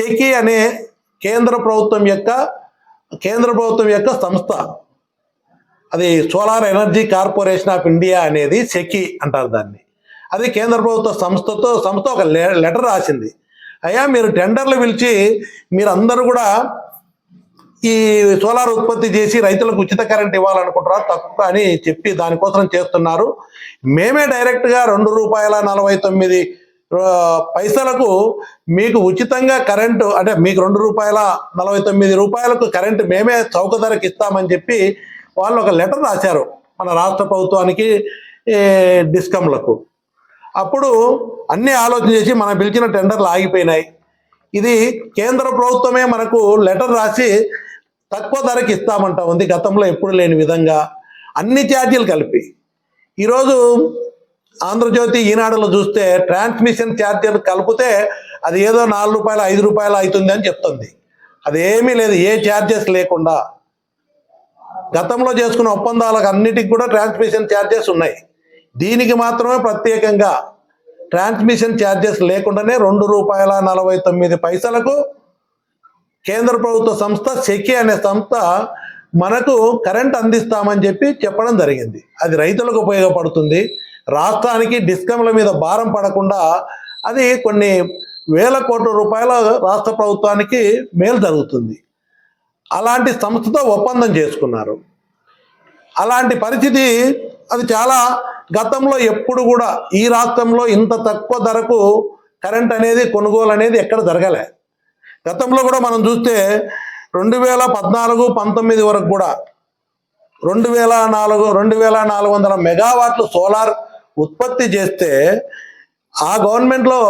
సెకి అనే కేంద్ర ప్రభుత్వం యొక్క కేంద్ర ప్రభుత్వం యొక్క సంస్థ. అది solar energy corporation of India అనేది సెకి అంటారు దాన్ని. అది కేంద్ర ప్రభుత్వ సంస్థతో సంస్థ ఒక లె- లెటర్ రాసింది. అయ్యా మీరు టెండర్లు పిలిచి మీరు అందరూ కూడా ఈ సోలార్ ఉత్పత్తి చేసి రైతులకు ఉచిత కరెంట్ ఇవ్వాలనుకుంటారా తక్కువ అని చెప్పి దానికోసం చేస్తున్నారు. మేమే డైరెక్ట్గా రెండు రూపాయల నలభై తొమ్మిది పైసలకు మీకు ఉచితంగా కరెంటు అంటే మీకు రెండు రూపాయల నలభై తొమ్మిది రూపాయలకు కరెంటు మేమే చౌక ధరకు ఇస్తామని చెప్పి వాళ్ళు ఒక లెటర్ రాశారు మన రాష్ట్ర ప్రభుత్వానికి డిస్కంలకు. అప్పుడు అన్ని ఆలోచన చేసి మనం పిలిచిన టెండర్లు ఆగిపోయినాయి. ఇది కేంద్ర ప్రభుత్వమే మనకు లెటర్ రాసి తక్కువ ధరకి ఇస్తామంటా ఉంది. గతంలో ఎప్పుడు లేని విధంగా అన్ని ఛార్జీలు కలిపి. ఈరోజు ఆంధ్రజ్యోతి ఈనాడులో చూస్తే ట్రాన్స్మిషన్ ఛార్జీలు కలిపితే అది ఏదో నాలుగు రూపాయలు ఐదు రూపాయలు అవుతుంది అని చెప్తుంది. అదేమీ లేదు ఏ ఛార్జెస్ లేకుండా. గతంలో చేసుకున్న ఒప్పందాలకు అన్నిటికి కూడా ట్రాన్స్మిషన్ ఛార్జెస్ ఉన్నాయి. దీనికి మాత్రమే ప్రత్యేకంగా ట్రాన్స్మిషన్ ఛార్జెస్ లేకుండానే రెండు రూపాయల నలభై తొమ్మిది పైసలకు కేంద్ర ప్రభుత్వ సంస్థ సెకి అనే సంస్థ మనకు కరెంట్ అందిస్తామని చెప్పి చెప్పడం జరిగింది. అది రైతులకు ఉపయోగపడుతుంది. రాష్ట్రానికి డిస్కంల మీద భారం పడకుండా అది కొన్ని వేల కోట్ల రూపాయల రాష్ట్ర ప్రభుత్వానికి మేలు జరుగుతుంది. అలాంటి సంస్థతో ఒప్పందం చేసుకున్నారు. అలాంటి పరిస్థితి అది చాలా గతంలో ఎప్పుడు కూడా ఈ రాష్ట్రంలో ఇంత తక్కువ ధరకు కరెంట్ అనేది కొనుగోలు అనేది ఎక్కడ జరగలే. గతంలో కూడా మనం చూస్తే రెండు వేల పద్నాలుగు పంతొమ్మిది వరకు కూడా రెండు వేల నాలుగు రెండు వేల నాలుగు వందల మెగావాట్లు సోలార్ ఉత్పత్తి చేస్తే ఆ గవర్నమెంట్లో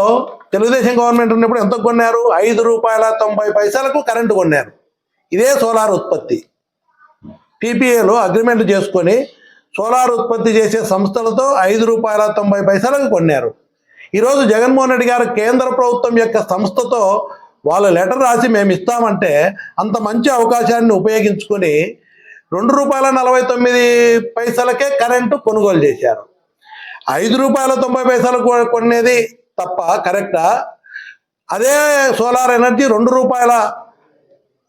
తెలుగుదేశం గవర్నమెంట్ ఉన్నప్పుడు ఎంత కొన్నారు? ఐదు రూపాయల తొంభై పైసలకు కరెంటు కొన్నారు. ఇదే సోలార్ ఉత్పత్తి. టీపీఏలో అగ్రిమెంట్ చేసుకొని సోలార్ ఉత్పత్తి చేసే సంస్థలతో ఐదు రూపాయల తొంభై పైసలకు కొన్నారు. ఈరోజు జగన్మోహన్ రెడ్డి గారు కేంద్ర ప్రభుత్వం యొక్క సంస్థతో వాళ్ళు లెటర్ రాసి మేము ఇస్తామంటే అంత మంచి అవకాశాన్ని ఉపయోగించుకొని రెండు రూపాయల నలభై తొమ్మిది పైసలకే కరెంటు కొనుగోలు చేశారు. ఐదు రూపాయల తొంభై పైసలకు కొనేది తప్ప కరెక్టా అదే సోలార్ ఎనర్జీ రెండు రూపాయల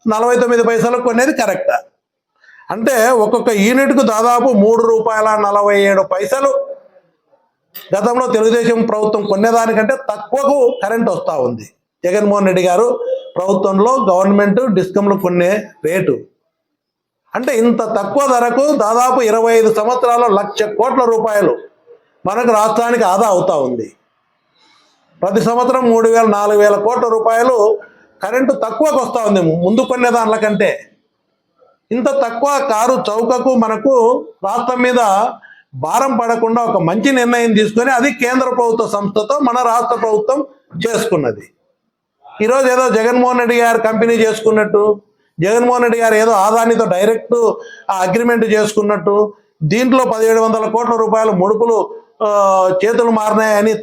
నలభై తొమ్మిది పైసలకు కొనేది కరెక్టా అంటే ఒక్కొక్క యూనిట్కు దాదాపు మూడు రూపాయల నలభై ఏడు పైసలు గతంలో తెలుగుదేశం ప్రభుత్వం కొనేదానికంటే తక్కువకు కరెంట్ వస్తూ ఉంది. జగన్మోహన్ రెడ్డి గారు ప్రభుత్వంలో గవర్నమెంట్ డిస్కంలు కొనే రేటు. అంటే ఇంత తక్కువ ధరకు దాదాపు ఇరవై ఐదు సంవత్సరాలు లక్ష కోట్ల రూపాయలు మనకు రాష్ట్రానికి ఆదా అవుతూ ఉంది. ప్రతి సంవత్సరం మూడు వేల నాలుగు వేల కోట్ల రూపాయలు కరెంటు తక్కువకు వస్తూ ఉంది ముందు కొనే కంటే. ఇంత తక్కువ కారు చౌకకు మనకు రాష్ట్రం మీద భారం పడకుండా ఒక మంచి నిర్ణయం తీసుకొని అది కేంద్ర ప్రభుత్వ సంస్థతో మన రాష్ట్ర ప్రభుత్వం చేసుకున్నది. ఈరోజు ఏదో జగన్మోహన్ రెడ్డి గారు కంపెనీ చేసుకున్నట్టు జగన్మోహన్ రెడ్డి గారు ఏదో ఆదానితో డైరెక్ట్ అగ్రిమెంట్ చేసుకున్నట్టు దీంట్లో పదిహేడు వందల కోట్ల రూపాయల ముడుపులు చేతులు మారినాయని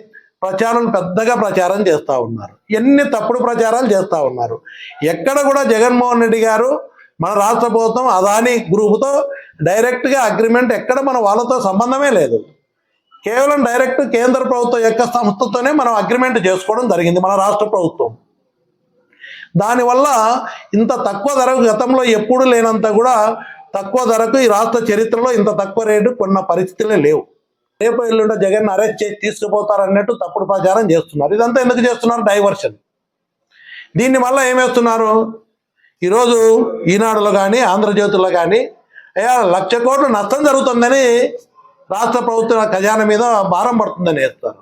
ప్రచారం పెద్దగా ప్రచారం చేస్తూ ఉన్నారు. ఎన్ని తప్పుడు ప్రచారాలు చేస్తూ ఉన్నారు. ఎక్కడ కూడా జగన్మోహన్ రెడ్డి గారు మన రాష్ట్ర ప్రభుత్వం అదాని గ్రూపుతో డైరెక్ట్గా అగ్రిమెంట్ ఎక్కడ మన వాళ్ళతో సంబంధమే లేదు. కేవలం డైరెక్ట్ కేంద్ర ప్రభుత్వం యొక్క సంస్థతోనే మనం అగ్రిమెంట్ చేసుకోవడం జరిగింది మన రాష్ట్ర ప్రభుత్వం. దానివల్ల ఇంత తక్కువ ధరకు గతంలో ఎప్పుడు లేనంత కూడా తక్కువ ధరకు ఈ రాష్ట్ర చరిత్రలో ఇంత తక్కువ రేటు కొన్న పరిస్థితులే లేవు. రేపు ఎల్లుండో జగన్ అరెస్ట్ చేసి తీసుకుపోతారు అన్నట్టు తప్పుడు ప్రచారం చేస్తున్నారు. ఇదంతా ఎందుకు చేస్తున్నారు? డైవర్షన్. దీన్ని వల్ల ఏమేస్తున్నారు ఈరోజు ఈనాడులో కానీ ఆంధ్రజ్యోతిలో కానీ అయ్యా లక్ష కోట్లు నష్టం జరుగుతుందని రాష్ట్ర ప్రభుత్వ ఖజానా మీద భారం పడుతుందని వేస్తారు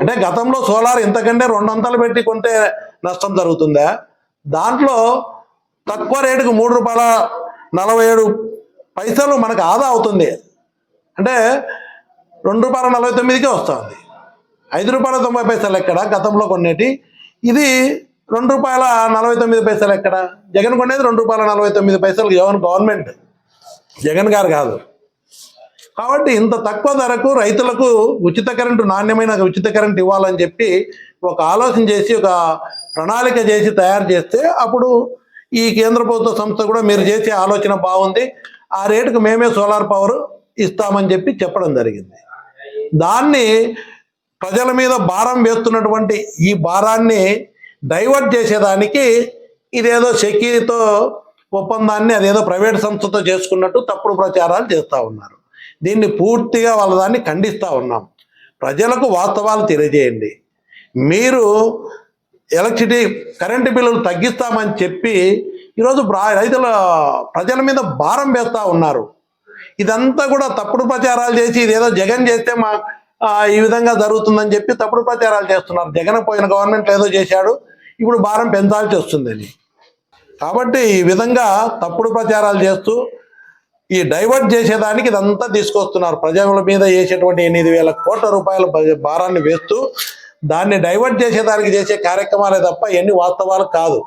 అంటే గతంలో సోలార్ ఇంతకంటే రెండు వందలు పెట్టి కొంటే నష్టం జరుగుతుందా? దాంట్లో తక్కువ రేటుకు మూడు రూపాయల నలభై ఏడు పైసలు మనకు ఆదా అవుతుంది. అంటే రెండు రూపాయల నలభై తొమ్మిదికే వస్తుంది. ఐదు రూపాయల తొంభై పైసలు ఎక్కడ? గతంలో కొన్నిటి. ఇది రెండు రూపాయల నలభై తొమ్మిది పైసలు ఎక్కడ? జగన్ కొనేది రెండు రూపాయల నలభై తొమ్మిది పైసలు జగన్ గవర్నమెంట్. జగన్ గారు కాదు. కాబట్టి ఇంత తక్కువ ధరకు రైతులకు ఉచిత కరెంటు నాణ్యమైన ఉచిత కరెంటు ఇవ్వాలని చెప్పి ఒక ఆలోచన చేసి ఒక ప్రణాళిక చేసి తయారు చేస్తే అప్పుడు ఈ కేంద్ర ప్రభుత్వ సంస్థ కూడా మీరు చేసే ఆలోచన బాగుంది. ఆ రేటుకు మేమే సోలార్ పవర్ ఇస్తామని చెప్పి చెప్పడం జరిగింది. దాన్ని ప్రజల మీద భారం వేస్తున్నటువంటి ఈ భారాన్ని డైవర్ట్ చేసేదానికి ఇదేదో సెకీతో ఒప్పందాన్ని అదేదో ప్రైవేట్ సంస్థతో చేసుకున్నట్టు తప్పుడు ప్రచారాలు చేస్తూ ఉన్నారు. దీన్ని పూర్తిగా వాళ్ళ దాన్ని ఖండిస్తూ ఉన్నాం. ప్రజలకు వాస్తవాలు తెలియజేయండి. మీరు ఎలక్ట్రిసిటీ కరెంటు బిల్లులు తగ్గిస్తామని చెప్పి ఈరోజు రైతుల ప్రజల మీద భారం వేస్తూ ఉన్నారు. ఇదంతా కూడా తప్పుడు ప్రచారాలు చేసి ఇదేదో జగన్ చేస్తే మా ఈ విధంగా జరుగుతుందని చెప్పి తప్పుడు ప్రచారాలు చేస్తున్నారు. జగన్ పోయిన గవర్నమెంట్ ఏదో చేశాడు ఇప్పుడు భారం పెంచాల్సి వస్తుందని కాబట్టి ఈ విధంగా తప్పుడు ప్రచారాలు చేస్తూ ఈ డైవర్ట్ చేసేదానికి ఇదంతా తీసుకొస్తున్నారు. ప్రజల మీద వేసేటువంటి ఎనిమిది వేల కోట్ల రూపాయల భారాన్ని వేస్తూ దాన్ని డైవర్ట్ చేసేదానికి చేసే కార్యక్రమాలే తప్ప ఎన్ని వాస్తవాలు కాదు.